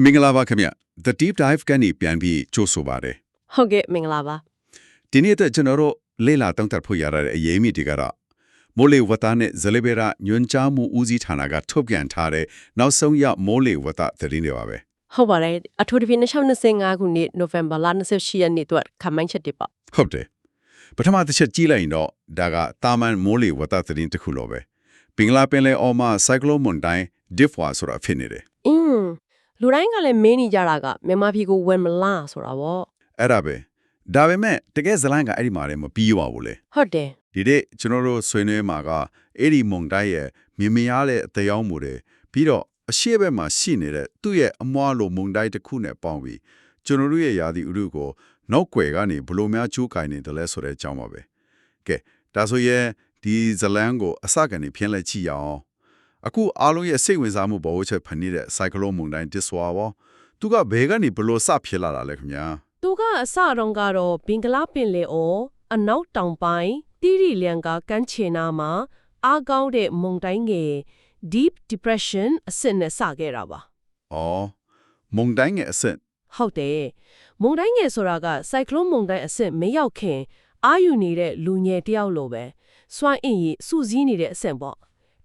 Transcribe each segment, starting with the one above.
မင်္ဂလာပါခင်ဗျ The Deep Dive ကနေပြန်ပြီးကြိုဆိုပါတယ်ဟုတ်ကဲ့မင်္ဂလာပါဒီနေ့အတွက်ကျွန်တော်တို့လေ့လာတောင်းတဖို့ရတဲ့အရေးအမြစ်တွေကတော့မိုးလေဝသနဲ့ဇလေဘေရာညွန်ကြားမှုဦးစီးဌာနကထုတ်ပြန်ထားတဲ့နောက်ဆုံးရမိုးလေဝသသတင်းတွေပါပဲဟုတ်ပါတယ်အထူးသဖြင့်2025ခုနှစ်နိုဝင်ဘာလ28ရက်နေ့အတွက်ခမိုင်းချက်တွေပေါ့ဟုတ်တယ်ပထမတစ်ချက်ကြည့်လိုက်ရင်တော့ဒါကတာမန်မိုးလေဝသသတင်းတစ်ခုလိုပဲပင်္ဂလာပင်လယ်အော်မှာဆိုင်ကလုန်းမွန်တိုင်း Diffwa ဆိုတာဖြစ်နေတယ်အင်း လူတိုင်းကလည်းမင်းနေကြတာကမြန်မာပြည်ကိုဝင်မလားဆိုတာပေါ့အဲ့ဒါပဲဒါပေမဲ့တကယ်ဇလန်ကအဲ့ဒီမှာလည်းမပြီးပါဘူးလေဟုတ်တယ်ဒီနေ့ကျွန်တော်တို့ဆွေးနွေးမှာကအဲ့ဒီမုန်တိုင်းရဲ့မြင်မရတဲ့အသေးအမှုတွေပြီးတော့အရှိဘက်မှာရှိနေတဲ့သူ့ရဲ့အမွှားလိုမုန်တိုင်းတစ်ခုနဲ့ပေါင်းပြီးကျွန်တော်တို့ရဲ့ယာဒီဥရုကိုနောက်ွယ်ကနေဘလို့များချိုးကင်နေတယ်လဲဆိုတဲ့အကြောင်းပါပဲကဲဒါဆိုရင်ဒီဇလန်ကိုအစကနေဖြင်းလက်ကြည့်ရအောင် အခုအားလုံးရဲ့စိတ်ဝင်စားမှုပေါ်ဝချက်ဖန်နေတဲ့ cyclone မုန်တိုင်း Diswa ဘောသူကဘယ်ကနေဘလို့စဖြစ်လာတာလဲခင်ဗျာသူကအစတုန်းကတော့ဘင်္ဂလားပင်လယ်အော်အနောက်တောင်ပိုင်းတိရိလျံကကမ်းခြေနာမှာအားကောင်းတဲ့မုန်တိုင်းငယ် deep depression အဆင့်နဲ့စခဲ့တာပါ။အော်မုန်တိုင်းရဲ့အဆင့်ဟုတ်တယ်မုန်တိုင်းငယ်ဆိုတာကစိုက်ကလုန်းမုန်တိုင်းအဆင့်မရောက်ခင်အာယူနေတဲ့လူငယ်တယောက်လိုပဲစွမ်းအင်ကြီးစုစည်းနေတဲ့အဆင့်ပေါ့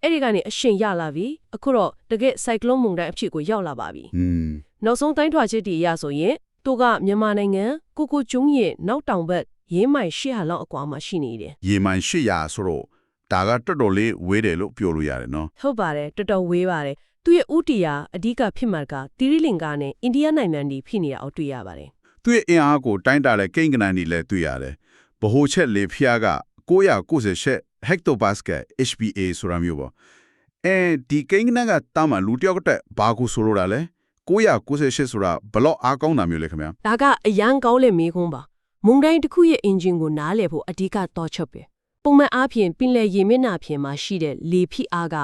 အဲ့ဒီကနေအရှင်ရလာပြီအခုတော့တကယ်စိုက်ကလုန်းမုန်တိုင်းအဖြစ်ကိုရောက်လာပါပြီ။อืมနောက်ဆုံးတိုင်းထွာချက်တီအရဆိုရင်သူကမြန်မာနိုင်ငံကိုကိုကျွန်းရဲ့နောက်တောင်ဘက်ရေးမိုင်ရှေ့ဟာလောက်အကွာမှာရှိနေတယ်ရေမှန်800ဆိုတော့ဒါကတော်တော်လေးဝေးတယ်လို့ပြောလို့ရတယ်နော်ဟုတ်ပါတယ်တော်တော်ဝေးပါတယ်သူရဲ့ဥတီယာအဓိကဖြစ်မှတ်ကတိရိလင်္ကာနဲ့အိန္ဒိယနိုင်ငံတွေဖြစ်နေတာကိုတွေ့ရပါတယ်။သူ့ရဲ့အင်အားကိုတိုင်းတာတဲ့ကိန်းကနန်ကြီးလည်းတွေ့ရတယ်။ဗဟိုချက်လေဖျားက998 hectopascal HPA ဆိုတာမျိုးပေါ့။အဲဒီကိန်းကနန်ကတာမန်လူတစ်ယောက်တက်ဘာကိုဆိုလိုတာလဲ998ဆိုတာဘလော့အားကောင်းတာမျိုးလေခင်ဗျာဒါကအရန်ကောင်းတဲ့မေးခွန်းပါမုန်တိုင်းတစ်ခုရဲ့အင်ဂျင်ကိုနားလည်ဖို့အဓိကတော့ချက်ပဲပုံမှန်အားဖြင့်ပင်လယ်ရေမျက်နှာပြင်မှာရှိတဲ့လေဖိအားက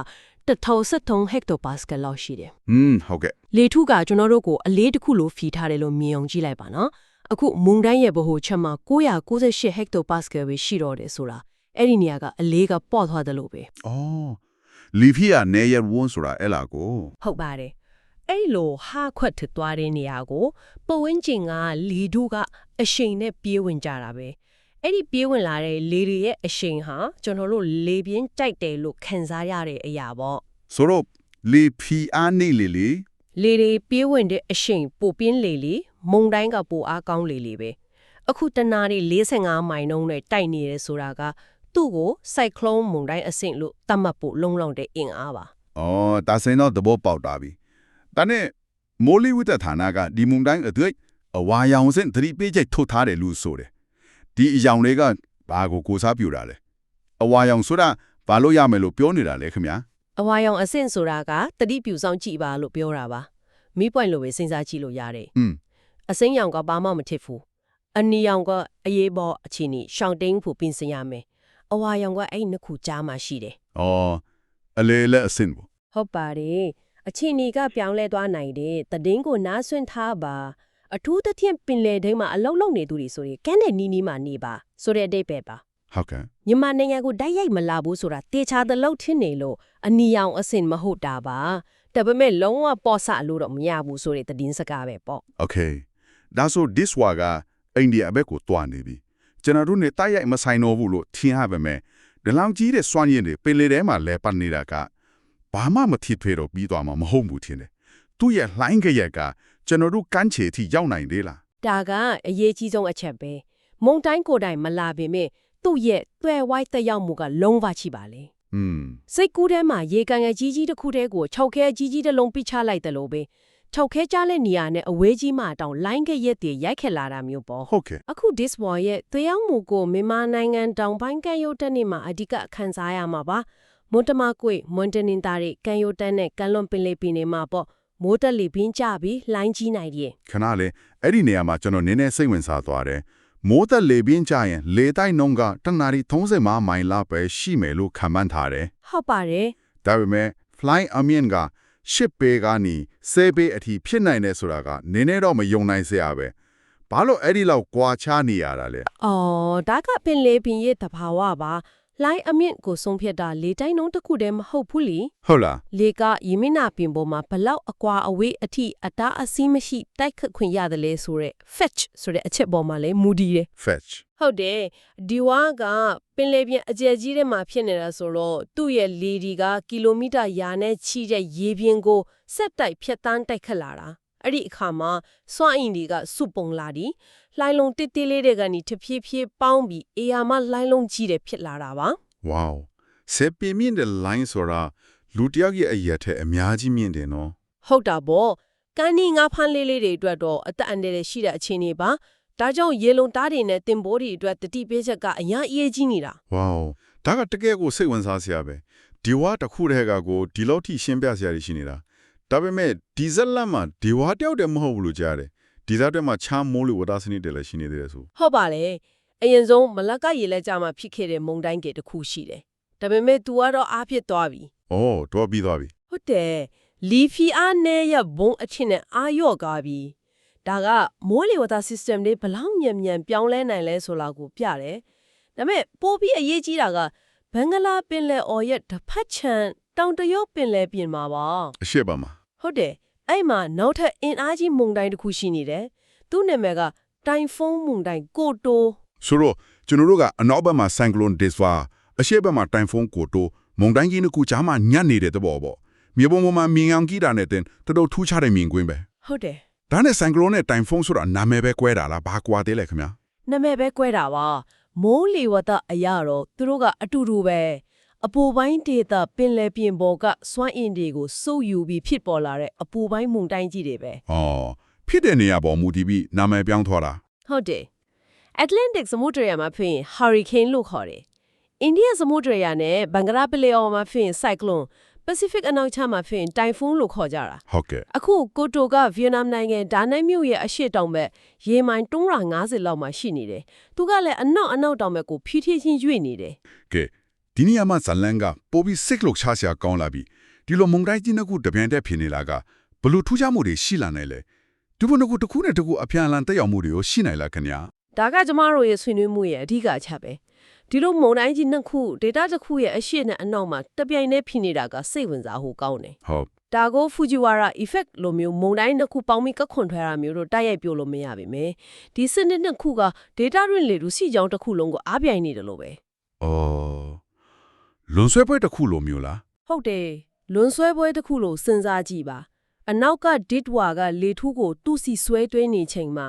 1073ဟက်တိုပါစကယ်လောက်ရှိတယ်။อืมဟုတ်ကဲ့လေထုကကျွန်တော်တို့ကိုအလေးတစ်ခုလိုဖီထားတယ်လို့မြင်အောင်ကြည့်လိုက်ပါနော်အခုမုန်တိုင်းရဲ့ဗဟိုချက်မှာ998ဟက်တိုပါစကယ်ပဲရှိတော့တယ်ဆိုတာ အဲ့ဒီနေရာကအလေးကပေါ့သွားတယ်လို့ပဲ။အော်လီဖီယာနေရဝွန်းဆိုတာအဲ့လာကိုဟုတ်ပါတယ်အဲ့လိုဟာခွက်ထသွားတဲ့နေရာကိုပဝင်းကျင်ကလီဒုကအရှိန်နဲ့ပြေးဝင်ကြတာပဲအဲ့ဒီပြေးဝင်လာတဲ့လေတွေရဲ့အရှိန်ဟာကျွန်တော်တို့လေပြင်းတိုက်တယ်လို့ခံစားရတဲ့အရာပေါ့ဆိုတော့လီဖီအာနေလီလီလေတွေပြေးဝင်တဲ့အရှိန်ပိုပြင်းလေလေမုံတိုင်းကပိုအားကောင်းလေလေပဲအခုတနာတွေ45မိုင်နှုန်းနဲ့တိုက်နေရဲဆိုတာက သူ့ကိုစိုက်ကလုန်းမုန်တိုင်းအဆင့်လို့သတ်မှတ်ဖို့လုံလောက်တဲ့အင်အားပါ။အော်ဒါစင်တော့သဘောပေါက်တာပြီ။ဒါနဲ့မိုးလီဝတ်ဌာနကဒီမုန်တိုင်းအတွေ့အဝါရောင်စင်သတိပေးချက်ထုတ်ထားတယ်လို့ဆိုတယ်။ဒီအယောင်တွေကဘာကိုကိုစားပြူတာလဲ။အဝါရောင်ဆိုတာဘာလို့ရမယ်လို့ပြောနေတာလဲခင်ဗျာအဝါရောင်အဆင့်ဆိုတာကတတိပြူဆောင်ကြည့်ပါလို့ပြောတာပါမိပွိုင်လိုပဲစဉ်းစားကြည့်လို့ရတယ်။อืมအစိမ်းရောင်ကဘာမှမထစ်ဘူးအနီရောင်ကအရေးပေါ်အခြေအနေရှောင်းတိန်ဖို့ပြင်ဆင်ရမယ် အဝါရောင်ကအဲ့နှစ်ခုကြားမှာရှိတယ်။အော်အလေလေအစင်ပေါ့ဟုတ်ပါတယ်အခြေအနေကပြောင်းလဲသွားနိုင်တယ်တည်င်းကိုနားဆွင့်ထားပါအထူးသဖြင့်ပင်လယ်ထဲမှာအလောက်လောက်နေသူတွေဆိုရင်ကန်းတဲ့နီးနီးမှနေပါဆိုတဲ့အတိတ်ပဲပါ။ဟုတ်ကဲ့မြန်မာနိုင်ငံကိုတိုက်ရိုက်မလာဘူးဆိုတာတေချာသလောက်ထင်နေလို့အနီရောင်အဆင့်မဟုတ်တာပါဒါပေမဲ့လုံးဝပေါ်ဆလို့တော့မရဘူးဆိုတဲ့သတင်းစကားပဲပေါ့။ Okay ။ဒါဆို this wa ကအိန္ဒိယဘက်ကိုတွားနေပြီ။ ကျွန်တော်တို့ ਨੇ တိုက်ရိုက်မဆိုင်တော့ဘူးလို့ထင်ရပါမယ်။ဒီလောက်ကြီးတဲ့စွမ်းရည်တွေပင်လေထဲမှာလဲပတ်နေတာကဘာမှမထီထွေတော့ပြီးသွားမှာမဟုတ်ဘူးထင်တယ်။သူ့ရဲ့လှိုင်းကြရက်ကကျွန်တော်တို့ကမ်းခြေထိရောက်နိုင်သေးလား ဒါကအရေးကြီးဆုံးအချက်ပဲမုံတိုင်းကိုယ်တိုင်မလာပေမဲ့သူ့ရဲ့သွဲဝိုင်းတက်ရောက်မှုကလုံးဝချိပါလေ ။อืม စိတ်ကူးထဲမှာရေကန်ငယ်ကြီးကြီးတစ်ခုတည်းကို၆ခဲကြီးကြီးတစ်လုံးပိချလိုက်တယ်လို့ပဲ ၆ခဲကြားတဲ့နေရာနဲ့အဝေးကြီးမှတောင်လိုင်းကရက်တည်းရိုက်ခက်လာတာမျိုးပေါ့ဟုတ်ကဲ့အခု this war ရဲ့သွေးရောက်မှုကိုမြန်မာနိုင်ငံတောင်ပိုင်းကန်ရုတ်တက်နေမှာအဓိကခန်းစားရမှာပါမွန်တမကွေမွန်တနင်တာတွေကန်ရုတ်တက်နဲ့ကန်လွန်ပင်လေးပင်နေမှာပေါ့မိုးတက်လီပင်းကြပြီးလိုင်းကြီးနိုင်တယ်ခဏလေအဲ့ဒီနေရာမှာကျွန်တော်နည်းနည်းစိတ်ဝင်စားသွားတယ်။မိုးသက်လေပြင်းကြရင်လေတိုက်နှုန်းကတနာရီ35မိုင်လောက်ပဲရှိမယ်လို့ခန့်မှန်းထားတယ်ဟုတ်ပါတယ်။ဒါပေမဲ့ flying onion က10ပေကနေ 10ပေအထိဖြစ်နိုင်တယ်ဆိုတာကနည်းနည်းတော့မယုံနိုင်စရာပဲ။ဘာလို့အဲ့ဒီလောက်ကွာခြားနေရတာလဲ။အော်ဒါကပင်လေပင်ရဲ့တဘာဝပါ လိုင်းအမြင့်ကိုဆုံးဖြတ်တာလေတိုင်းနှုန်းတစ်ခုတည်းမဟုတ်ဘူးလीဟုတ်လားလေကရေမင်းနာပင်ပေါ်မှာဘလောက်အကွာအဝေးအထိအတားအဆီးမရှိတိုက်ခတ်ခွင့်ရတယ်လဲဆိုတော့ fetch ဆိုတဲ့အချက်ပေါ်မှာလဲမူတည်တယ် fetch ဟုတ်တယ်ဒီဝါကပင်လယ်ပြင်အကျယ်ကြီးထဲမှာဖြစ်နေတာဆိုတော့သူ့ရဲ့လေဒီကကီလိုမီတာရာနဲ့ချီတဲ့ရေပြင်ကိုဆက်တိုက်ဖြတ်တန်းတိုက်ခတ်လာတာအဲ့ဒီအခါမှာစွမ်းအင်တွေကစုပုံလာဒီ လှိုင်းလုံးတစ်တစ်လေးတွေကနေတဖြည်းဖြည်းပေါင်းပြီးအေယာမလှိုင်းလုံးကြီးတယ်ဖြစ်လာတာပါ wow ဆေပင်မြင့်တဲ့ line ဆိုတာလူတစ်ယောက်ရဲ့အရက်ထက်အများကြီးမြင့်တယ်နော်ဟုတ်တာပေါ့ကန်းနီငါဖန်းလေးလေးတွေအတွက်တော့အသက်အန္တရာယ်ရှိတဲ့အခြေအနေပါဒါကြောင့်ရေလုံတားတွေနဲ့တင်ပိုးတွေအတွက်တတိပေးချက်ကအများအရေးကြီးနေတာ wow ဒါကတကယ်ကိုစိတ်ဝင်စားစရာပဲဒီဝါတစ်ခုတည်းကကိုဒီလောက်ထိရှင်းပြစရာတွေရှိနေတာဒါပေမဲ့ဒီဇက်လန်မှာဒီဝါတယောက်တည်းမဟုတ်ဘူးလို့ကြားတယ် ဒီဇက်တက်မှာချမ်းမိုးလေဝသစနစ်တွေလည်းရှိနေသေးတယ်ဆိုဟုတ်ပါလေအရင်ဆုံးမလက်ကရေလက်ကြမှာဖြစ်ခဲ့တဲ့မုန်တိုင်းကေတစ်ခုရှိတယ်ဒါပေမဲ့ तू ကတော့အားဖြစ်သွားပြီဩတော့ပြီးသွားပြီဟုတ်တယ်လီဖီအားနဲ့ရဘုံအချင်းနဲ့အာရော့ကားပြီဒါကမိုးလေဝသ system တွေဘလောက်ညံ့ညံ့ပြောင်းလဲနိုင်လဲဆိုတာကိုပြတယ်ဒါပေမဲ့ပိုပြီးအရေးကြီးတာကဘင်္ဂလားပင်လယ်အော်ရဲ့တစ်ဖက်ချမ်းတောင်တရုတ်ပင်လယ်ပြင်မှာပါအရှိပါမှာဟုတ်တယ် အဲ့မှာနောက်ထပ်အင်အားကြီးမုန်တိုင်းတစ်ခုရှိနေတယ်သူ့နာမည်ကတိုင်ဖုန်းမုန်တိုင်းကိုတိုဆိုတော့ကျွန်တော်တို့ကအနောက်ဘက်မှာ cyclone Deswa အရှေ့ဘက်မှာ typhoon ကိုတိုမုန်တိုင်းကြီးတစ်ခုကြားမှာညံ့နေတဲ့သဘောပေါ့မြေပုံပေါ်မှာမြင်အောင်ကြည့်တာနဲ့တင်တော်တော်ထူးခြားတဲ့မြင်ကွင်းပဲဟုတ်တယ်ဒါနဲ့ cyclone နဲ့ typhoon ဆိုတာနာမည်ပဲကွဲတာလားဘာကွာသေးလဲခင်ဗျာနာမည်ပဲကွဲတာပါမိုးလေဝသအရာတော့သူတို့ကအတူတူပဲ အပူပိုင်းဒေတာပင်လယ်ပြင်ပေါ်ကစွမ်းအင်တွေကိုစုပ်ယူပြီးဖြစ်ပေါ်လာတဲ့အပူပိုင်းမုန်တိုင်းကြီးတွေပဲ။အော်ဖြစ်တဲ့နေရာပေါ်မူတည်ပြီးနာမည်ပြောင်းသွားတာဟုတ်တယ် Atlantic သမုဒ္ဒရာမှာဖြစ်ရင် hurricane လို့ခေါ်တယ်အိန္ဒိယသမုဒ္ဒရာနဲ့ဘင်္ဂလားပင်လယ်အော်မှာဖြစ်ရင် cyclone Pacific အနောက်ခြမ်းမှာဖြစ်ရင် typhoon လို့ခေါ်ကြတာ။ဟုတ်ကဲ့အခုကိုတိုကဗီယက်နမ်နိုင်ငံဒါနိုင်မြို့ရဲ့အရှေ့တောင်ဘက်ရေမိုင်350လောက်မှာရှိနေတယ်။သူကလည်းအနောက်အနောက်တောင်ဘက်ကိုဖြည်းဖြည်းချင်းရွေ့နေတယ်။ကဲ ဒီနေရာမှာဇလန်ကပိုပြီးစိတ်လို့ချစရာကောင်းလာပြီ။ဒီလိုမုန်တိုင်းကြီးနှစ်ခုတပြိုင်တည်းဖြစ်နေလာကဘလို့ထူးခြားမှုတွေရှိလာနိုင်လဲ။ဒီဘုံတစ်ခုတစ်ခုနဲ့တစ်ခုအပြန်အလှန်တက်ရောက်မှုတွေရောရှိနိုင်လားခင်ဗျာ။ဒါကကျမတို့ရဲ့ဆွေးနွေးမှုရဲ့အဓိကအချက်ပဲ။ဒီလိုမုန်တိုင်းကြီးနှစ်ခုဒေတာတစ်ခုရဲ့အရှေ့နဲ့အနောက်မှာတပြိုင်တည်းဖြစ်နေတာကစိတ်ဝင်စားဖို့ကောင်းတယ်။ဟုတ်။ဒါကို Fujiwara effect လိုမျိုးမုန်တိုင်းနှစ်ခုပေါင်းပြီးကခွန်ထွဲတာမျိုးတို့တိုက်ရိုက်ပြောလို့မရပါမယ်။ဒီစနစ်နှစ်ခုကဒေတာတွင်လေလူစီကြောင်းတစ်ခုလုံးကိုအားပြိုင်နေတယ်လို့ပဲ။အော် လွန်ဆွဲပွဲတစ်ခုလိုမျိုးလားဟုတ်တယ်လွန်ဆွဲပွဲတစ်ခုလို့စဉ်းစားကြည့်ပါအနောက်ကဒစ်ဝါကလေထူးကိုသူ့စီဆွဲတွင်းနေချိန်မှာ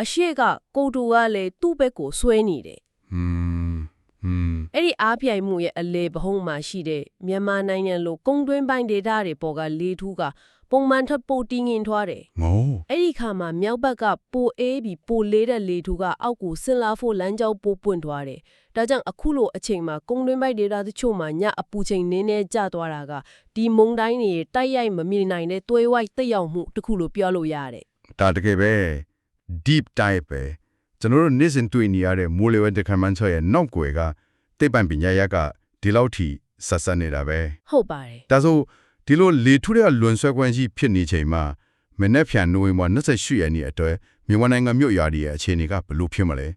အရှိကကိုတူကလည်းသူ့ဘက်ကိုဆွဲနေတယ်။ဟွန်းဟွန်းအဲ့ဒီအားပြိုင်မှုရဲ့အလေဘဟုံးမှာရှိတဲ့မြန်မာနိုင်ငံလိုကုန်းတွင်းပိုင်းဒေသတွေပေါ်ကလေထူးကပုံမှန်ထပ်ပိုတင်းငင်ထွားတယ်ငိုအဲ့ဒီခါမှာမြောက်ဘက်ကပိုအေးပြီးပိုလေးတဲ့လေထူးကအောက်ကိုဆင်လာဖို့လမ်းကြောင်းပိုပွင့်သွားတယ် ဒါကြောင့်အခုလိုအချိန်မှာကုန်းတွင်းပိုင်းဒေသတချို့မှာညအပူချိန်နည်းနည်းကျသွားတာကဒီမုန်တိုင်းတွေတိုက်ရိုက်မမြင်နိုင်တဲ့သွေးဝိုက်တက်ရောက်မှုတစ်ခုလို့ပြောလို့ရတယ်ဒါတကယ်ပဲ deep dive ပဲကျွန်တော်တို့နေ့စဉ်တွေ့နေရတဲ့မိုးလေဝသခန့်မှန်းချက်ရဲ့နောက်ွယ်ကတိတ်ပံပညာရကဒီလောက်ထိဆက်ဆက်နေတာပဲဟုတ်ပါတယ်ဒါဆိုဒီလိုလေထုတဲ့လွန်ဆွဲကွမ်းကြီးဖြစ်နေချိန်မှာမနေ့ဖြန်နိုဝင်ဘာ28ရက်နေ့အတွက်မြန်မာနိုင်ငံမြို့ရွာတွေရဲ့အခြေအနေကဘယ်လိုဖြစ်မလဲ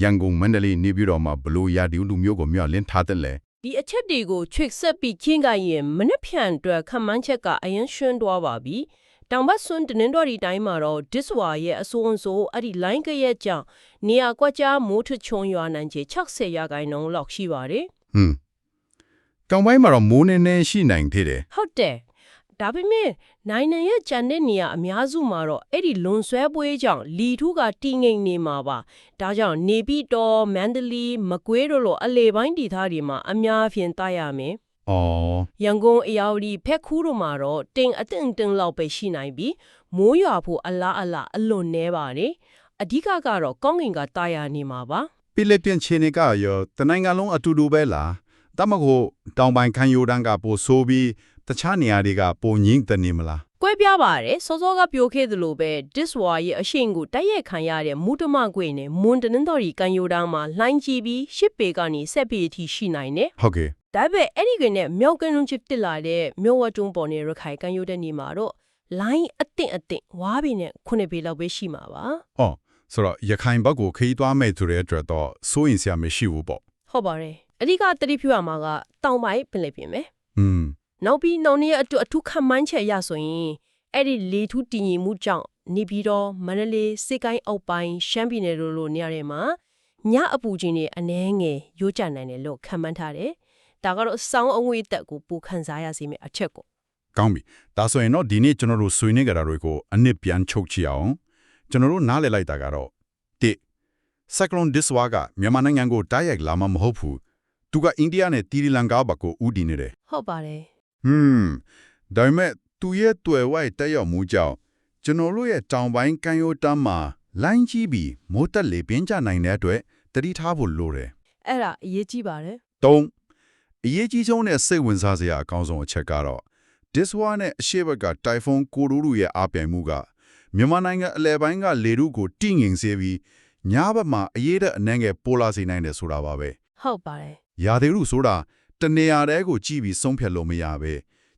ရန်ကုန်မန္တလေးနေပြည်တော်မှာဘယ်လိုရာဒီလူမျိုးကိုမျှလင်းထားတဲ့လဲဒီအချက်တွေကိုချွတ်ဆက်ပြီးချင်းကရင်မနှက်ဖြန်အတွက်ခန့်မှန်းချက်ကအရင်ရှင်းသွားပါပြီတောင်ဘက်ဆွန်းတနင်္တော်ဒီတိုင်းမှာတော့ diswa ရဲ့အစိုးအစိုးအဲ့ဒီ line ကရဲ့ကြောင့်နေရာကွက်ကြားမိုးထချုံရွာနိုင်ခြေ60ရာခိုင်နှုန်းလောက်ရှိပါတယ်ဟွန်းတောင်ပိုင်းမှာတော့မိုးနေနေရှိနိုင်သေးတယ်ဟုတ်တယ် ဒါပေမဲ့နိုင်ငံရဲ့ကြံတဲ့နေရာအများစုမှာတော့အဲ့ဒီလွန်ဆွဲပွဲကြောင့်လီထူးကတီငိမ်နေမှာပါဒါကြောင့်နေပြီးတော့မန္တလေးမကွေးတို့လိုအလေပိုင်းဒေသတွေမှာအများအပြားတာရမယ်။အော်ရန်ကုန်အရာဝတီဖက်ခူးတို့မှာတော့တင်အတင်တင်လောက်ပဲရှိနိုင်ပြီးမိုးရွာဖို့အလားအလာအလွန်နှဲပါတယ်အဓိကကတော့ကောင်းကင်ကတာယာနေမှာပါပြလက်ပြန်ချင်းကရောတနိုင်ငံလုံးအတူတူပဲလားတမကိုတောင်ပိုင်းခန်းယိုတန်းကပိုဆိုးပြီး တခြားနေရာတွေကပိုငင်းတဲ့နေမလားကွဲပြားပါတယ်စောစောကပြောခဲ့သလိုပဲ diswa ရဲ့အရှိန်ကိုတိုက်ရိုက်ခံရတဲ့မူတမကွေနဲ့မွန်တနင်္တော်ရီကန်ယိုတန်းမှာလှိုင်းကြည့်ပြီးရှစ်ပေကနေဆက်ပေအထိရှိနိုင်တယ်ဟုတ်ကဲ့ဒါပေမဲ့အဲ့ဒီကနေ့မြောက်ကနုံချစ်တက်လာတဲ့မြို့ဝတ်တုံးပေါ်နေရခိုင်ကန်ယိုတဲ့နေမှာတော့ line အတင့်အတင့်ဝါးပေနဲ့ခုနှစ်ပေလောက်ပဲရှိမှာပါအော်ဆိုတော့ရခိုင်ဘက်ကိုခရီးသွားမဲ့ဆိုတဲ့အတွက်တော့စိုးရင်စရာမရှိဘူးပေါ့ဟုတ်ပါတယ်အဓိကသတိပြုရမှာကတောင်ပိုင်းပင်လယ်ပြင်ပဲอืม နောက်ပြီးနောက်နေ့အတူအထူးခန့်မှန်းချက်ရဆိုရင်အဲ့ဒီလေထူးတည်ငြိမ်မှုကြောင့်နေပြီးတော့မန္တလေးစိတ်ကိုင်းအောက်ပိုင်းရှမ်းပြည်နယ်တို့လိုနေရာတွေမှာညအပူချိန်တွေအနည်းငယ်ရိုးကျနိုင်တယ်လို့ခန့်မှန်းထားတယ်။ဒါကတော့စောင်းအငွေတက်ကိုပူခန်းစားရစေမယ့်အချက်ကိုကောင်းပြီဒါဆိုရင်တော့ဒီနေ့ကျွန်တော်တို့ဆွေးနွေးကြတာတွေကိုအနစ်ပြန်ချုပ်ချအောင်ကျွန်တော်တို့နားလည်လိုက်တာကတော့တစ် cyclone diswa ကမြန်မာနိုင်ငံကိုတိုက်ရိုက်လာမှာမဟုတ်ဘူးသူကအိန္ဒိယနဲ့တီရီလင်္ကာဘက်ကိုဦးတည်နေတယ်ဟုတ်ပါတယ် ဟွန်းဒါပေမဲ့သူရဲ့တွေ့ဝိုက်တက်ရောက်မှုကြောင့်ကျွန်တော်တို့ရဲ့တောင်ပိုင်းကမ်းရိုးတန်းမှာလိုင်းကြီးပြီးမိုးတက်လေပြင်းကျနိုင်တဲ့အတွက်တတိထားဖို့လိုတယ်။အဲ့ဒါအရေးကြီးပါတယ်၃အရေးကြီးဆုံးနဲ့စိတ်ဝင်စားစရာအကောင်းဆုံးအချက်ကတော့ Diswa နဲ့အရှိဘက်ကတိုင်ဖွန်ကိုရူရူရဲ့အားပြိုင်မှုကမြန်မာနိုင်ငံအလဲပိုင်းကလေထုကိုတိငင်စေပြီးညဘက်မှာအရေးတဲ့အနှံငယ်ပိုလာစေနိုင်တယ်ဆိုတာပါပဲ။ဟုတ်ပါတယ်ရာသီဥတုဆိုတာ တနေရာတည်းကိုကြည့်ပြီးဆုံးဖြတ်လို့မရပဲ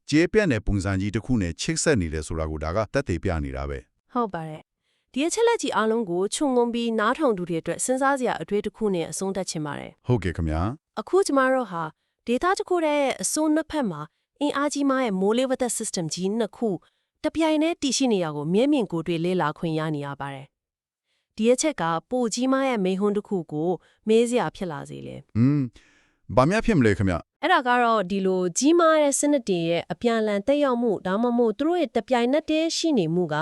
ကျေးပြတ်တဲ့ပုံစံကြီးတစ်ခုနဲ့ချိတ်ဆက်နေတယ်ဆိုတာကိုဒါကတက်သေးပြနေတာပဲ။ဟုတ်ပါတယ်။ဒီအချက်လက်ကြီးအားလုံးကိုခြုံငုံပြီးနားထောင်သူတွေအတွက်စဉ်းစားစရာအတွေ့အတစ်ခုနဲ့အဆုံးသတ်ချင်ပါတယ်ဟုတ်ကဲ့ခင်ဗျာ။အခုကျမတို့ဟာဒေတာတစ်ခုတည်းအစိုးနှစ်ဖက်မှာအင်အားကြီးမားရဲ့မိုးလေဝသ system ကြီးနှစ်ခုတပြိုင်တည်းတည်ရှိနေရကိုမျက်မြင်ကိုယ်တွေ့လေ့လာခွင့်ရနေရပါတယ်။ဒီအချက်ကပိုကြီးမားရဲ့မိဟွန်းတစ်ခုကိုမေးစရာဖြစ်လာစေလေ။อืมဘာများဖြစ်မလဲခင်ဗျ အဲ့ဒါကတော့ဒီလိုကြီးမားတဲ့စနစ်တွေရဲ့အပြန်အလှန်တက်ရောက်မှုဒါမှမဟုတ်သူတို့ရဲ့တပြိုင်နက်တည်းရှိနေမှုက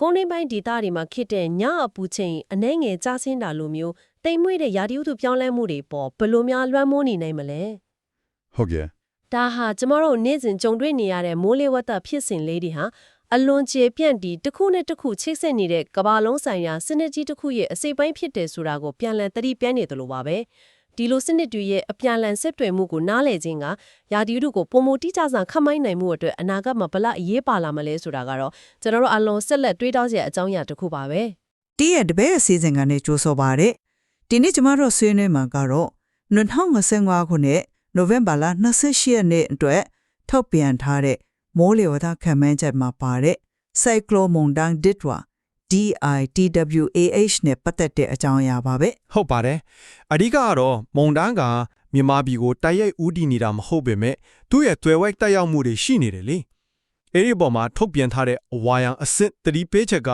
ကုန်းရင်းပိုင်းဒေသတွေမှာဖြစ်တဲ့ညအပူချိန်အနှဲငယ်ကျဆင်းတာလိုမျိုးတိမ်မွေ့တဲ့ရာသီဥတုပြောင်းလဲမှုတွေပေါ်ဘယ်လိုများလွှမ်းမိုးနေနိုင်မလဲဟုတ်ကဲ့ဒါဟာကျမတို့နေ့စဉ်ကြုံတွေ့နေရတဲ့မိုးလေဝသဖြစ်စဉ်လေးတွေဟာအလွန်ကျေပြန့်ပြီးတစ်ခုနဲ့တစ်ခုချိတ်ဆက်နေတဲ့ကမ္ဘာလုံးဆိုင်ရာစနစ်ကြီးတစ်ခုရဲ့အစိပ်ပိုင်းဖြစ်တယ်ဆိုတာကိုပြန်လည်သတိပြနေသလိုပါပဲ ဒီလိုစနစ်တွေရဲ့အပြန်အလှန်ဆက်တွယ်မှုကိုနားလည်ခြင်းကရာသီဥတုကိုပုံမတိကျစွာခန့်မှန်းနိုင်မှုအတွက်အနာဂတ်မှာဘယ်လောက်အရေးပါလာမလဲဆိုတာကတော့ကျွန်တော်တို့အလုံးဆက်လက်တွေးတောစရာအကြောင်းအရာတစ်ခုပါပဲတီးရဲ့တပည့်အစီအစဉ်ကနေကြိုးဆိုပါရတဲ့ဒီနေ့ကျမတို့ဆွေးနွေးမှာကတော့2025ခုနှစ်နိုဝင်ဘာလ28ရက်နေ့အတွက်ထုတ်ပြန်ထားတဲ့မိုးလေဝသခန့်မှန်းချက်မှာပါတဲ့ Cyclone Mondang Ditwa DITWAH နဲ့ပတ်သက်တဲ့အကြောင်းအရာပါပဲဟုတ်ပါတယ်အဓိကကတော့မုံတန်းကမြန်မာပြည်ကိုတိုက်ရိုက်ဦးတည်နေတာမဟုတ်ပေမဲ့သူ့ရဲ့သွယ်ဝိုက်တက်ရောက်မှုတွေရှိနေတယ်လေအဲ့ဒီပေါ်မှာထုတ်ပြန်ထားတဲ့အဝါယံအစစ်သတိပေးချက်က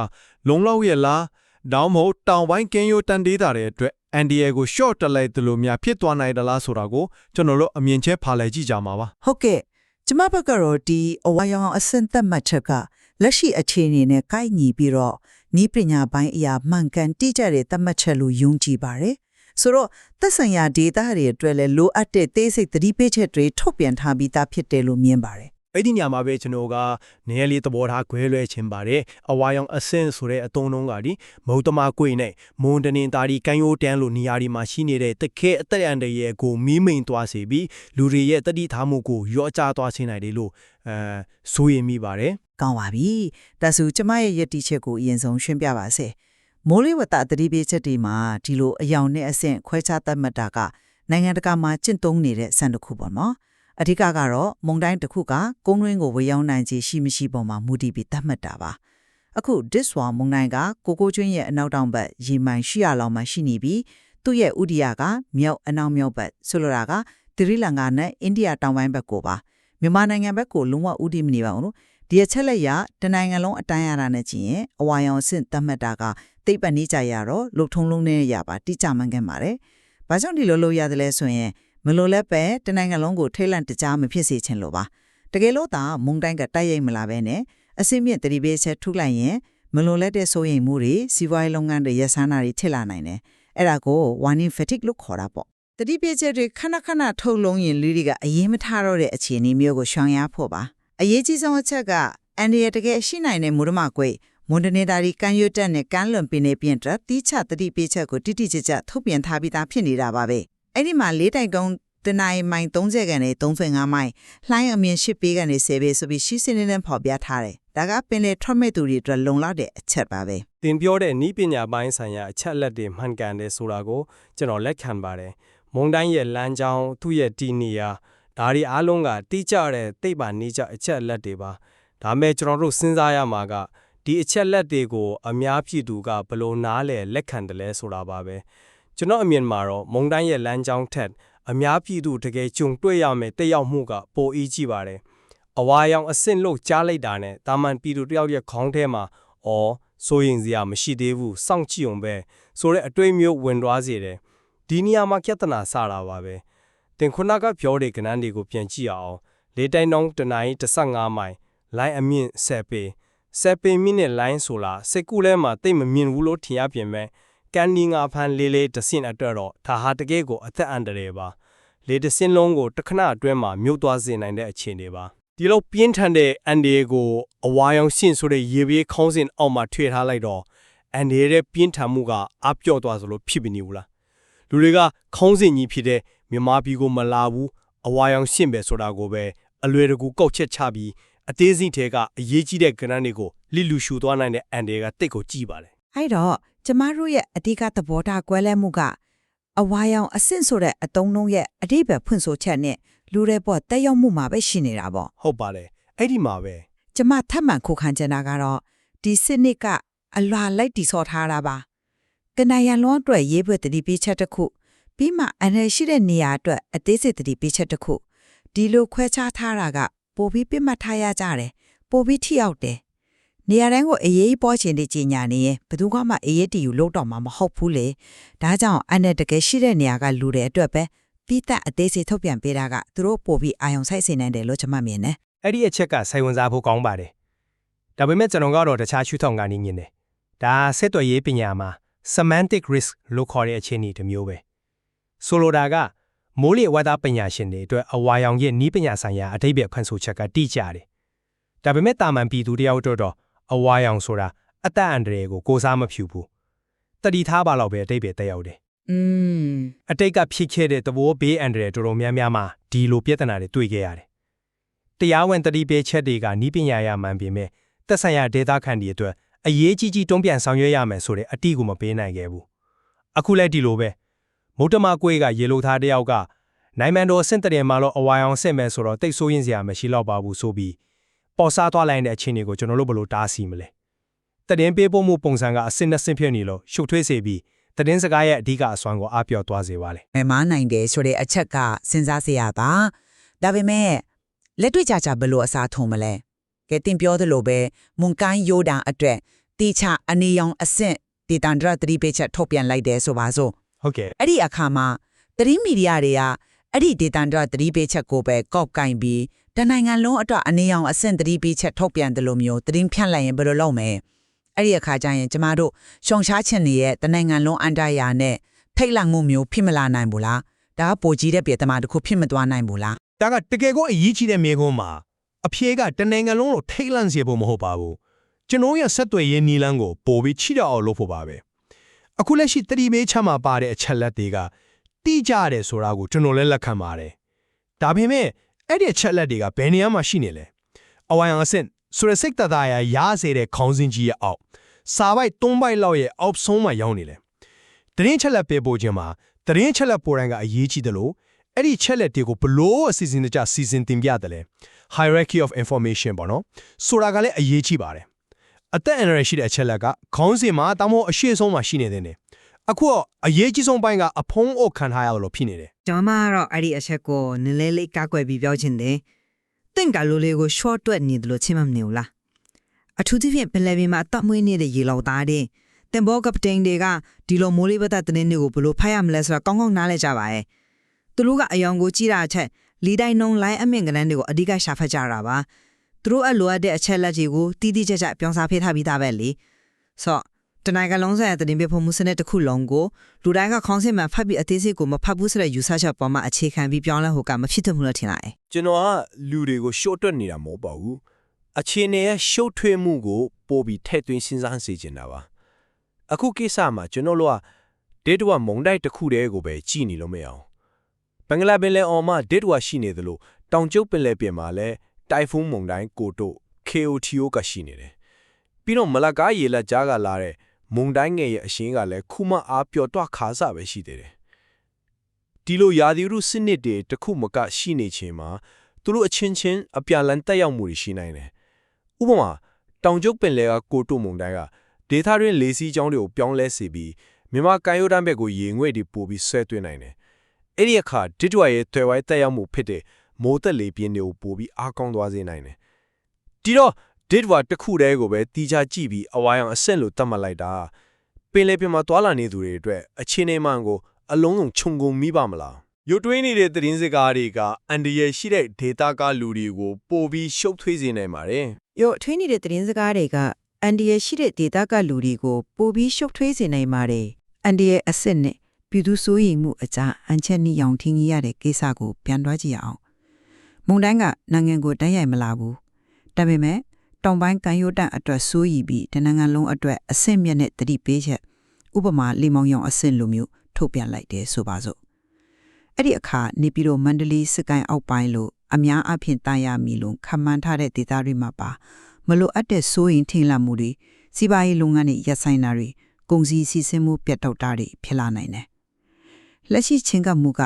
လုံလောက်ရဲ့လားတောင်းမဟုတ်တောင်ပိုင်းကင်းရိုးတန်ဒေးတာတဲ့အတွက်အန်ဒီယေကို short တက်လိုက်တယ်လို့များဖြစ်သွားနိုင်တယ်လားဆိုတာကိုကျွန်တော်တို့အမြင်ချဲဖာလိုက်ကြည့်ကြမှာပါဟုတ်ကဲ့ကျမဘက်ကတော့ဒီအဝါရောင်အဆင့်သက်မှတ်ချက်ကလက်ရှိအခြေအနေနဲ့ကိုက်ညီပြီးတော့ ဤပညာပိုင်းအရာမှန်ကန်တိကျတဲ့သက်မှတ်ချက်လို့ယုံကြည်ပါတယ်ဆိုတော့သက်ဆိုင်ရာဒေတာတွေအတွက်လည်းလိုအပ်တဲ့သေးစိတ်သတိပေးချက်တွေထုတ်ပြန်ထားပြီးသားဖြစ်တယ်လို့မြင်ပါတယ်အဲ့ဒီညမှာပဲကျွန်တော်ကနေရာလေးသဘောထားခွဲလွဲခြင်းပါတယ်အဝါရောင်အဆင့်ဆိုတဲ့အတုံးလုံးကဒီမုံတမကွေနဲ့မွန်တနင်တာဒီကန်ယိုတန်းလိုနေရာဒီမှာရှိနေတဲ့တခဲအသက်အန္တရာယ်ကိုမီးမိန်သွားစေပြီးလူတွေရဲ့တတိထားမှုကိုရော့ချသွားစေနိုင်တယ်လို့အဲဆိုရင်မိပါတယ် ကောင်းပါပြီဒါဆိုကျမရဲ့ယက်တီချက်ကိုအရင်ဆုံးရှင်းပြပါစေမိုးလေဝသသတိပေးချက်တွေမှာဒီလိုအယောင်နဲ့အဆင့်ခွဲခြားသတ်မှတ်တာကနိုင်ငံတကာမှာကျင့်သုံးနေတဲ့စံတစ်ခုပေါ့နော်အဓိကကတော့မုံတိုင်းတစ်ခုကကုန်းတွင်းကိုဝေရောက်နိုင်ခြင်းရှိမရှိပုံမှာမူတည်ပြီးသတ်မှတ်တာပါအခု Diswa မုံတိုင်းကကိုကိုကျွင်းရဲ့အနောက်တောင်ဘက်ရေမိုင်800လောက်မှာရှိနေပြီးသူ့ရဲ့ဥဒီယာကမြောက်အနောက်မြောက်ဘက်ဆိုလိုတာကသီရိလင်္ကာနဲ့အိန္ဒိယတောင်ပိုင်းဘက်ကိုပါမြန်မာနိုင်ငံဘက်ကိုလုံးဝဥတီမနေပါဘူးနော် ဒီအချက်လက်ရတနိုင်ငံလုံးအတိုင်းအတာနဲ့ကြည့်ရင်အဝါရောင်အဆင့်သတ်မှတ်တာကသိပ္ပံနည်းကြရတော့လုတ်ထုံးလုံးနဲ့ရပါတိကျမှန်ကန်ပါတယ်။ဘာကြောင့်ဒီလိုလုပ်ရတယ်လဲဆိုရင်မလိုလဲပဲတနိုင်ငံလုံးကိုထိတ်လန့်တကြားမဖြစ်စေချင်လို့ပါ။တကယ်လို့သာမုန်တိုင်းကတိုက်ရိုက်မလာပဲနဲ့အစင်းမြင့်တတိပေးချက်ထုတ်လိုက်ရင်မလိုလဲတဲ့စိုးရိမ်မှုတွေစီးပွားရေးလုပ်ငန်းတွေရက်စန်းတာတွေဖြစ်လာနိုင်တယ်။အဲ့ဒါကို warning fatigue လို့ခေါ်တာပေါ့။တတိပေးချက်တွေခဏခဏထုတ်လုံးရင်လူတွေကအရေးမထားတော့တဲ့အခြေအနေမျိုးကိုရှောင်ရဖို့ပါ။ အရေးကြီးဆုံးအချက်ကအန်ဒီရတကယ်ရှိနိုင်တဲ့မူရမကွေမွန်ဒနေဒါရီကန်ရွတ်တက်နဲ့ကန်လွန်ပင်နေပြင်တက်တီးချတတိပေးချက်ကိုတိတိကျကျထုတ်ပြန်ထားပြီးသားဖြစ်နေတာပါပဲအဲ့ဒီမှာလေးတိုင်ကုန်းတနိုင်မိုင်30ကနေ35မိုင်လှိုင်းအမြင့်10ပေးကနေ10ပေးဆိုပြီးရှိစင်းနေနဲ့ဖော်ပြထားတယ်ဒါကပင်လေထွက်မဲ့သူတွေအတွက်လုံလောက်တဲ့အချက်ပါပဲသင်ပြောတဲ့ဤပညာပိုင်းဆိုင်ရာအချက်အလက်တွေမှန်ကန်တယ်ဆိုတာကိုကျွန်တော်လက်ခံပါတယ်မုံတိုင်းရဲ့လမ်းကြောင်းသူ့ရဲ့တီနီယာ ဒါတွေအားလုံးကတိကျတဲ့သိပ္ပံနည်းကျအချက်အလက်တွေပါဒါမဲ့ကျွန်တော်တို့စဉ်းစားရမှာကဒီအချက်လက်တွေကိုအများပြည်သူကဘယ်လို့နားလဲလက်ခံတယ်လဲဆိုတာပါပဲကျွန်တော်အမြင်မှာတော့မုံတိုင်းရဲ့လမ်းကြောင်းထက်အများပြည်သူတကယ်ကြုံတွေ့ရမယ်တက်ရောက်မှုကပိုအီးကြည့်ပါတယ်အဝါရောင်အဆင့်လို့ကြားလိုက်တာနဲ့တာမန်ပြည်သူတယောက်ရဲ့ခေါင်းထဲမှာအော်စိုးရင်စရာမရှိသေးဘူးစောင့်ကြည့်အောင်ပဲဆိုတဲ့အတွေ့အမျိုးဝင်သွားစေတယ်ဒီနေရာမှာပြဿနာစတာပါပဲ တင်ခုနကပြောတဲ့ကဏ္ဍတွေကိုပြန်ကြည့်အောင်လေးတိုင်းနှုန်းတနိုင်15မိုင်လိုင်းအမြင့်10ပေ10ပေမြင့်တဲ့လိုင်းဆိုလာစိတ်ကူးလဲမှာတိတ်မမြင်ဘူးလို့ထင်ရပြင်မဲ့ကန်ဒီငါဖန်လေးလေးတဆင့်အတွက်တော့ဒါဟာတကယ်ကိုအသက်အန္တရာယ်ပါလေတစင်းလုံးကိုတစ်ခဏအတွင်းမှာမြုပ်သွားစေနိုင်တဲ့အခြေအနေပါဒီလိုပြင်းထန်တဲ့အန်ဒီယေကိုအဝါရောင်ရှင်းဆိုတဲ့ရေပြေးခေါင်းစဉ်အောက်မှာထွေထားလိုက်တော့အန်ဒီယေရဲ့ပြင်းထန်မှုကအပြော့သွားသလိုဖြစ်မနေဘူးလားလူတွေကခေါင်းစဉ်ကြီးဖြစ်တဲ့ မြန်မာပြည်ကိုမလာဘူးအဝါရောင်ရှင်းပဲဆိုတာကိုပဲအလွယ်တကူကောက်ချက်ချပြီးအသေးစိတ်ထဲကအရေးကြီးတဲ့ကဏ္ဍတွေကိုလိလူရှူသွားနိုင်တဲ့အန်ဒီယေကတိတ်ကိုကြည့်ပါတယ်အဲ့တော့ကျမတို့ရဲ့အဓိကသဘောထားကွဲလဲမှုကအဝါရောင်အဆင့်ဆိုတဲ့အတုံးလုံးရဲ့အဓိပ္ပာယ်ဖွင့်ဆိုချက်နဲ့လူတွေပေါ်တက်ရောက်မှုမှာပဲရှိနေတာပေါ့ဟုတ်ပါတယ်အဲ့ဒီမှာပဲကျမထပ်မံခုခံချင်တာကတော့ဒီစစ်နစ်ကအလွာလိုက်တီဆော့ထားတာပါကနယံလွန်အတွက်ရေးပွဲတတိပေးချက်တစ်ခု ပြီးမှအနေရှိတဲ့နေရာအတွက်အသေးစိတ်တတိပေးချက်တစ်ခုဒီလိုခွဲခြားထားတာကပိုပြီးပြစ်မှတ်ထားရကြတယ်ပိုပြီးထိရောက်တယ်နေရာတိုင်းကိုအရေးပေါ်ချင်တဲ့ကြီးညာနေရင်ဘယ်သူမှအေးရတီယူလို့တော့မှာမဟုတ်ဘူးလေဒါကြောင့်အနေတကယ်ရှိတဲ့နေရာကလူတွေအတွက်ပဲပြီးသက်အသေးစိတ်ထုတ်ပြန်ပေးတာကသူတို့ပိုပြီးအာရုံစိုက်စေနိုင်တယ်လို့ကျွန်မမြင်တယ်အဲ့ဒီအချက်ကစိုက်ဝင်စားဖို့ကောင်းပါတယ်ဒါပေမဲ့ကျွန်တော်ကတော့တခြားရှုထောင့်ကနေမြင်တယ်ဒါဆက်သွယ်ရေးပညာမှာ semantic risk လို့ခေါ်တဲ့အခြေအနေတစ်မျိုးပဲ ဆိုလိုတာကမိုးလေဝသပညာရှင်တွေအတွက်အဝါရောင်ရဲ့နီးပညာဆိုင်ရာအထိပ္ပယ်ခွင့်ဆိုချက်ကတိကျတယ်ဒါပေမဲ့တာမန်ပြည်သူတယောက်အတွက်တော့အဝါရောင်ဆိုတာအသက်အန္တရာယ်ကိုကိုစားမဖြူဘူးတတိထားပါတော့ပဲအထိပ္ပယ်တက်ရောက်တယ်อืมအတိတ်ကဖြစ်ခဲ့တဲ့သဘောဘေးအန္တရာယ်တော်တော်များများမှာဒီလိုပြဿနာတွေတွေ့ခဲ့ရတယ်။တရားဝင်တတိပေးချက်တွေကနီးပညာရမှန်ပေမဲ့သက်ဆိုင်ရာဒေတာခန်ဒီအတွက်အရေးကြီးကြီးတုံ့ပြန်ဆောင်ရွက်ရမယ်ဆိုတဲ့အတိကိုမပေးနိုင်ခဲ့ဘူး။အခုလည်းဒီလိုပဲ မုတ်တမကွေးကရေလိုသားတယောက်ကနိုင်မန်တော်စင့်တရင်မှာတော့အဝါရောင်စစ်မယ်ဆိုတော့တိတ်ဆိုးရင်စရာမရှိတော့ပါဘူးဆိုပြီးပေါ်စားသွားလိုက်တဲ့အခြေအနေကိုကျွန်တော်တို့ဘယ်လိုတားဆီးမလဲ။တရင်ပေးဖို့မှုပုံစံကအစစ်နဲ့ဆင့်ဖြစ်နေလို့ရှုပ်ထွေးစေပြီးတရင်စကားရဲ့အဓိကအစွမ်းကိုအပြော့သွားစေပါလေမမနိုင်တယ်ဆိုတဲ့အချက်ကစဉ်းစားစရာပါဒါပေမဲ့လက်တွေ့ကြကြဘယ်လိုအစားထုံးမလဲကဲတင်ပြောသလိုပဲမွန်ကိုင်းယိုဒန်အတွက်တီချအနေရောင်အဆင့်ဒေတန်ဒရသတိပေးချက်ထုတ်ပြန်လိုက်တယ်ဆိုပါစို့ ဟုတ်ကဲ့အဲ့ဒီအခါမှာသတိမီဒီယာတွေကအဲ့ဒီဒေတန်ဒရသတိပေးချက်ကိုပဲကော့ကင်ပြီးတနိုင်ငံလုံးအတွက်အနေရောင်အဆင့်သတိပေးချက်ထုတ်ပြန်တယ်လို့မျိုးသတိဖြန့်လိုက်ရင်ဘယ်လိုလုပ်မလဲအဲ့ဒီအခါကျရင်ကျမတို့ရှုံရှားခြင်းတွေရဲ့တနိုင်ငံလုံးအန်တရာနဲ့ထိတ်လန့်မှုမျိုးဖြစ်မလာနိုင်ဘူးလားဒါကပိုကြီးတဲ့ပြည်သမားတစ်ခုဖြစ်မသွားနိုင်ဘူးလားဒါကတကယ်ကိုအရေးကြီးတဲ့မေခွန်းမှာအဖြေကတနိုင်ငံလုံးလို့ထိတ်လန့်စေဖို့မဟုတ်ပါဘူးကျွန်တော်ရဲ့ဆက်သွယ်ရေးနီလန်းကိုပို့ပြီးချိတော့အောင်လုပ်ဖို့ပါပဲ အခုလက်ရှိတတိမေးချမှာပါတဲ့အချက်လက်တွေကတိကျတယ်ဆိုတာကိုကျွန်တော်လည်းလက်ခံပါတယ်ဒါပေမဲ့အဲ့ဒီအချက်လက်တွေကဘယ်နေရာမှာရှိနေလဲအဝိုင်အောင်အဆင့်ဆိုရစိတ်တသားရရစေတဲ့ခေါင်းစဉ်ကြီးရဲ့အောက်စာပိုက်၃ပိုက်လောက်ရဲ့အောက်ဆုံးမှာရောက်နေတယ်တရင်ချက်လက်ပေးပို့ခြင်းမှာတရင်ချက်လက်ပေါ်တိုင်းကအရေးကြီးတယ်လို့အဲ့ဒီချက်လက်တွေကိုဘလို့အစီအစဉ်တကျစီစဉ်တင်ပြတယ်လဲ hierarchy of information ပေါ့နော်ဆိုတာကလည်းအရေးကြီးပါတယ် အသက်အန္တရာယ်ရှိတဲ့အချက်လက်ကခေါင်းစဉ်မှာတမို့အရှိဆုံးမှာရှိနေတဲ့နေအခုတော့အရေးကြီးဆုံးပိုင်းကအဖုံးအုပ်ခံထားရလို့ဖြစ်နေတယ်ကျွန်မကတော့အဲ့ဒီအချက်ကိုနည်းလေးလေးကောက်ွယ်ပြီးပြောချင်တယ်။တင့်ကလိုလေးကို short တွက်နေတယ်လို့ချင်းမမနေဘူးလား။အထူးသဖြင့်ပလဲပင်မှာတတ်မွေးနေတဲ့ရေလောက်သားတဲ့တင်ဘောကပတိန်တွေကဒီလိုမိုးလေးပသက်တင်းတွေကိုဘယ်လိုဖတ်ရမလဲဆိုတာကောင်းကောင်းနားလည်ကြပါရဲ့။သူတို့ကအယောင်ကိုကြည့်တာအချက်လီတိုင်းနှုံလိုင်းအမြင့်ကနန်းတွေကိုအဓိကရှာဖတ်ကြတာပါ။ သူတို့အလိုအပ်တဲ့အချက်လက်တွေကိုတီးတီးကြကြပြောင်းစားဖေးထားပြီးသားပဲလေ။ဆိုတော့တနင်္ဂနွေလုံးဆိုင်တဲ့တင်ပြဖို့မှုစနစ်တစ်ခုလုံးကိုလူတိုင်းကခေါင်းစဉ်မှာဖတ်ပြီးအသေးစိတ်ကိုမဖတ်ဘူးဆိုတဲ့ယူဆချက်ပေါ်မှာအခြေခံပြီးပြောင်းလဲဟိုကမဖြစ်သမှုလို့ထင်လိုက်ကျွန်တော်ကလူတွေကို short တွက်နေတာမဟုတ်ပါဘူးအခြေအနေရဲ့ short ထွေးမှုကိုပို့ပြီးထည့်သွင်းစဉ်းစားစေချင်တာပါအခုကိစ္စမှာကျွန်တော်တို့က date ဝမုံတိုက်တစ်ခုတည်းကိုပဲကြည်နေလို့မရအောင်ဘင်္ဂလားပင်လယ်အော်မှာ date ဝရှိနေသလိုတောင်ကျုပ်ပင်လယ်ပြင်မှာလည်း တိုင်ဖုန်းမုန်တိုင်းကိုတို့ KOTO ကရှိနေတယ်ပြီးတော့မလကားရေလက်ကြားကလာတဲ့မုန်တိုင်းငယ်ရဲ့အရှင်းကလည်းခုမှအားပျော်တော့ခါစပဲရှိသေးတယ်ဒီလိုရာသီဥတုစနစ်တွေတစ်ခုမကရှိနေခြင်းမှာသူတို့အချင်းချင်းအပြန်လန်တက်ရောက်မှုတွေရှိနိုင်တယ်ဥပမာတောင်ကျုပ်ပင်လယ်ကကိုတို့မုန်တိုင်းကဒေသတွင်းလေစီးကြောင်းတွေကိုပြောင်းလဲစေပြီးမြန်မာကမ်းရိုးတန်းဘက်ကိုရေငွေ့တွေပို့ပြီးဆွဲသွင်းနိုင်တယ်အဲ့ဒီအခါဒစ်ဝါရဲ့သွယ်ဝိုင်းတက်ရောက်မှုဖြစ်တဲ့ မိုးသက်လေပြင်းတွေကိုပို့ပြီးအားကောင်းသွားစေနိုင်တယ်ဒီတော့ဒစ်ဝါတစ်ခုတည်းကိုပဲတီးခြားကြည့်ပြီးအဝါရောင်အဆင့်လို့သတ်မှတ်လိုက်တာပင်လေပြမှာသွာလာနေသူတွေအတွက်အခြေအနေမှန်ကိုအလုံးစုံခြုံငုံမိပါမလားရုပ်တွင်းနေတဲ့သတင်းစကားတွေကအန်ဒီရဲ့ရှိတဲ့ဒေတာကလူတွေကိုပို့ပြီးရှုပ်ထွေးစေနိုင်ပါတယ်ရောထွေးနေတဲ့သတင်းစကားတွေကအန်ဒီရဲ့ရှိတဲ့ဒေတာကလူတွေကိုပိုပြီးရှုပ်ထွေးစေနိုင်ပါတယ်အန်ဒီရဲ့အစ်စ်နဲ့ပြည်သူစိုးရိမ်မှုအကြားအန်ချက်နီရောင်ထင်းကြီးရတဲ့ကိစ္စကိုပြန်တွားကြည့်ရအောင် မုန်တိုင်းကနိုင်ငံကိုတန်းရိုက်မလာဘူးဒါပေမဲ့တောင်ပိုင်းကန်ယိုတန်အတွက်စိုးရိမ်ပြီးတနင်္ဂနွေလုံးအတွက်အဆင့်မြင့်တဲ့တတိပေးချက်ဥပမာလီမောင်ရောင်အဆင့်လိုမျိုးထုတ်ပြန်လိုက်တယ်ဆိုပါစို့အဲ့ဒီအခါနေပြည်တော်မန္တလေးစကိုင်းအောက်ပိုင်းလို့အများအပြားတာယာမီလို့ခန့်မှန်းထားတဲ့ဒေသတွေမှာပါမလို့အပ်တဲ့စိုးရင်ထင်လန့်မှုတွေစီးပွားရေးလုပ်ငန်းတွေရပ်ဆိုင်တာတွေကုန်စည်စီးဆင်းမှုပြတ်တောက်တာတွေဖြစ်လာနိုင်တယ်။လက်ရှိချင်းကမှုက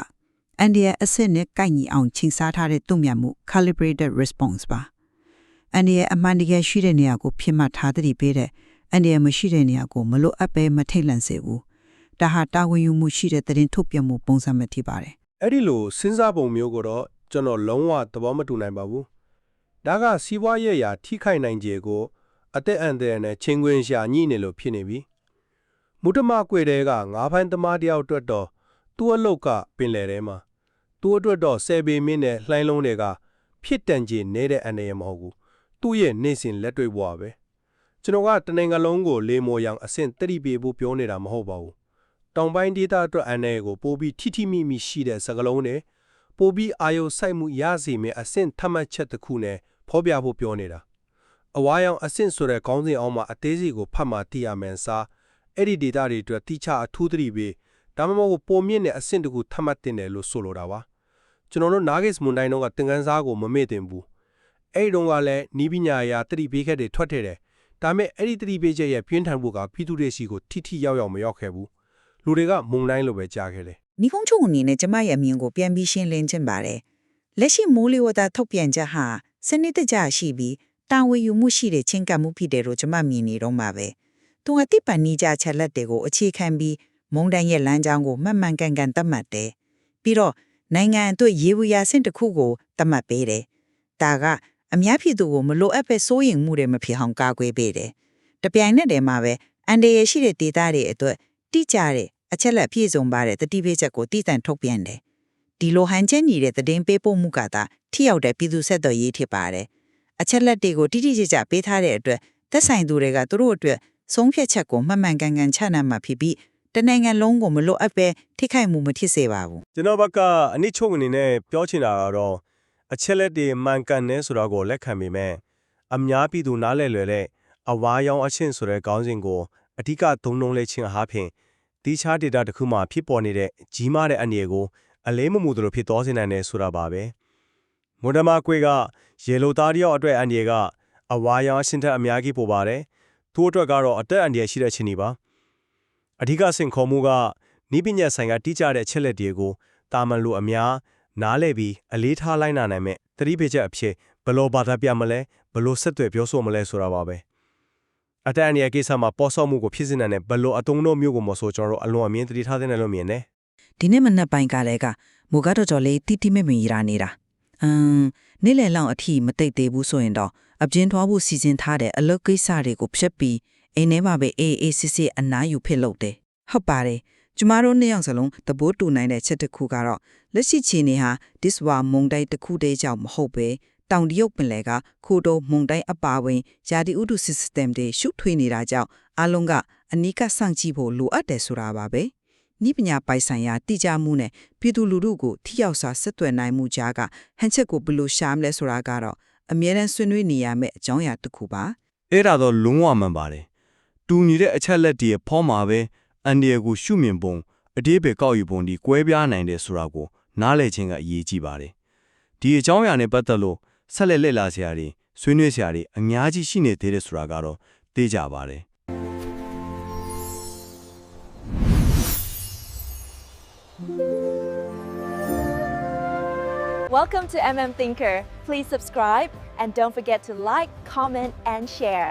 အန်ဒီယာအဆင့်နဲ့ကိုက်ညီအောင်ချိန်ဆထားတဲ့တုံ့ပြန်မှု calibrated response ပါ။အန်ဒီယာအမှန်တကယ်ရှိတဲ့နေရာကိုဖြစ်မှတ်ထားသတိပေးတဲ့အန်ဒီယာမရှိတဲ့နေရာကိုမလို့အပ်ပဲမထိတ်လန့်စေဘူး။ဒါဟာတာဝန်ယူမှုရှိတဲ့သတင်းထုတ်ပြန်မှုပုံစံပဲဖြစ်ပါတယ်အဲ့ဒီလိုစဉ်းစားပုံမျိုးကိုတော့ကျွန်တော်လုံးဝသဘောမတူနိုင်ပါဘူး။ဒါကစီးပွားရေးရာထိခိုက်နိုင်ခြေကိုအသက်အန္တရာယ်နဲ့ချင်းခွင်ရှာညှိနေလို့ဖြစ်နေပြီ။မုတမကွေတဲ့ကငါးဖိုင်းသမားတယောက်အတွက်တော့သူ့အလုတ်ကပင်လယ်ထဲမှာ သူ့အတွက်တော့ဆယ်ပေမင်းနဲ့လှိုင်းလုံးတွေကဖြစ်တန်ကြီးနေတဲ့အန္တရာယ်မဟုတ်ဘူး။သူ့ရဲ့နေစဉ်လက်တွေ့ဘဝပဲ။ကျွန်တော်ကတနင်္ဂနွေလုံးကိုလေမော်ရောင်အဆင့်တတိပေဖို့ပြောနေတာမဟုတ်ပါဘူး။တောင်ပိုင်းဒေသအတွက်အန္တရာယ်ကိုပိုပြီးထိထိမိမိရှိတဲ့စကလုံးနဲ့ပိုပြီးအာယုစိုက်မှုရစေမယ့်အဆင့်ထမှတ်ချက်တစ်ခုနဲ့ဖော်ပြဖို့ပြောနေတာအဝါရောင်အဆင့်ဆိုတဲ့ခေါင်းစဉ်အောက်မှာအသေးစိတ်ကိုဖတ်မှသိရမယ်စားအဲ့ဒီ data တွေအတွက်တိကျအထူးသတိပေးဒါမှမဟုတ်ပုံမြင့်တဲ့အဆင့်တစ်ခုထမှတ်တင်တယ်လို့ဆိုလိုတာပါ ကျွန်တော်တို့ Nagis မွန်တိုင်းတော့ကသင်ခန်းစာကိုမမေ့တင်ဘူးအဲ့ဒီတော့ကလည်းနီးပညာရာသတိပေးခဲ့တွေထွက်ထည့်တယ်ဒါပေမဲ့အဲ့ဒီသတိပေးချက်ရဲ့ပြင်းထန်မှုကပြည်သူတွေစီကိုထိထိရောက်ရောက်မရောက်ခဲ့ဘူးလူတွေကမုံတိုင်းလိုပဲကြားခဲ့တယ်။ညီကုန်းချုံအနေနဲ့ကျမရဲ့အမြင်ကိုပြန်ပြီးရှင်းလင်းခြင်းပါတယ်။လက်ရှိမိုးလေဝသထုတ်ပြန်ချက်ဟာစနစ်တကျရှိပြီးတာဝန်ယူမှုရှိတဲ့ချင်းကပ်မှုဖြစ်တယ်လို့ကျမမြင်နေတော့မှာပဲ။သူကတိပန်နီကြချက်လက်တွေကိုအခြေခံပြီးမုံတိုင်းရဲ့လမ်းကြောင်းကိုမှန်မှန်ကန်ကန်သတ်မှတ်တယ်။ပြီးတော့ နိုင်ငံအတွက်ရေဝူရာဆင့်တစ်ခုကိုသတ်မှတ်ပေးတယ်။ဒါကအများပြည်သူကိုမလိုအပ်ပဲစိုးရိမ်မှုတွေမဖြစ်အောင်ကာကွယ်ပေးတယ်။တပြိုင်နက်တည်းမှာပဲအန်ဒီရရှိတဲ့ဒေတာတွေအတွက်တိကျတဲ့အချက်လက်ပြည့်စုံပါတဲ့တတိပေးချက်ကိုတည်တံ့ထုတ်ပြန်တယ်။ဒီလိုဟန်ချက်ညီတဲ့သတင်းပေးပို့မှုကသာထိရောက်တဲ့ပြည်သူဆက်သွယ်ရေးဖြစ်ပါတယ်။အချက်လက်တွေကိုတိတိကျကျပေးထားတဲ့အတွက်သက်ဆိုင်သူတွေကသူတို့အတွက်ဆုံးဖြတ်ချက်ကိုမှန်မှန်ကန်ကန်ချနိုင်မှာဖြစ်ပြီး တနိုင်ငံလုံးကိုမလွတ်အပ်ပဲထိခိုက်မှုမဖြစ်စေပါဘူးကျွန်တော်ဘက်ကအနည်းချုပ်အနေနဲ့ပြောချင်တာကတော့အချက်လက်တွေမှန်ကန်နေဆိုတာကိုလက်ခံပေမဲ့အများပြည်သူနားလည်လွယ်တဲ့အဝါရောင်အချင်းဆိုတဲ့ခေါင်းစဉ်ကိုအဓိကသုံးနှုန်းလဲခြင်းအားဖြင့်တီးခြား data တစ်ခုမှဖြစ်ပေါ်နေတဲ့ကြီးမားတဲ့အန္တရာယ်ကိုအလေးမမှုသလိုဖြစ်သွားစေနိုင်တယ်ဆိုတာပါပဲမွန်ဒမာကွေကရေလိုသားတယောက်အတွက်အန္တရာယ်ကအဝါရောင်အချင်းထက်အများကြီးပိုပါတယ်သူ့အတွက်ကတော့အသက်အန္တရာယ်ရှိတဲ့ခြင်းတွေပါ အဓိကစင်ခေါ်မှုကနိပညာဆိုင်ကတိကျတဲ့အချက်လက်တွေကိုတာမန်လူအများနားလည်ပြီးအလေးထားလိုက်နာနိုင်မဲ့သတိပေးချက်အဖြစ်ဘယ်လိုဘာသာပြမလဲဘယ်လိုဆက်သွယ်ပြောဆိုမလဲဆိုတာပါပဲအတန်အနီယကိစ္စမှာပေါ်ဆော့မှုကိုဖြစ်စေနိုင်တဲ့ဘယ်လိုအတုံးတို့မျိုးကိုမဆိုကျွန်တော်တို့အလွန်အမြင်သတိထားသင့်တယ်လို့မြင်တယ်ဒီနေ့မနက်ပိုင်းကလည်းကမူကတော့ကြော်လေးတိတိမမင်ရာနေတာအမ်နေ့လယ်လောက်အထိမတိတ်သေးဘူးဆိုရင်တော့အပြင်းထွားဖို့စီစဉ်ထားတဲ့အလုပ်ကိစ္စတွေကိုဖျက်ပြီး အိမ်ထဲမှာပဲအေးအေးစစ်စစ်အနားယူဖြစ်လုပ်တယ်ဟုတ်ပါတယ်ကျမတို့နှစ်ယောက်စလုံးသဘောတူနိုင်တဲ့ချက်တစ်ခုကတော့လက်ရှိခြေနေဟာ this war မုံတိုင်းတစ်ခုတည်းကြောင့်မဟုတ်ပဲတောင်တရုတ်ပင်လယ်ကခိုးတိုးမုံတိုင်းအပါဝင်ယာတီဥတု system တွေရှုပ်ထွေးနေတာကြောင့်အလုံးကအနီးကစောင့်ကြည့်ဖို့လိုအပ်တယ်ဆိုတာပါပဲနိပညာပိုင်ဆိုင်ရာတိကျမှုနဲ့ပြည်သူလူထုကိုထိရောက်စွာဆက်သွယ်နိုင်မှုကြားကဟန်ချက်ကိုဘယ်လိုရှာမလဲဆိုတာကတော့အမြဲတမ်းဆွေးနွေးနေရမယ့်အကြောင်းအရာတစ်ခုပါအဲ့ဒါတော့လုံးဝမှန်ပါတယ် တူညီတဲ့အချက်လက်တွေရဲ့ဖောမှာပဲအန်ဒီယကိုရှုမြင်ပုံအတိပယ်ကောက်ယူပုံဒီကွဲပြားနိုင်တယ်ဆိုတာကိုနားလည်ခြင်းကအရေးကြီးပါတယ်ဒီအကြောင်းအရာနဲ့ပတ်သက်လို့ဆက်လက်လက်လာစရာတွေဆွေးနွေးစရာတွေအများကြီးရှိနေသေးတယ်ဆိုတာကတော့သိကြပါတယ် Welcome to MM Thinker. Please subscribe and don't forget to like, comment, and share.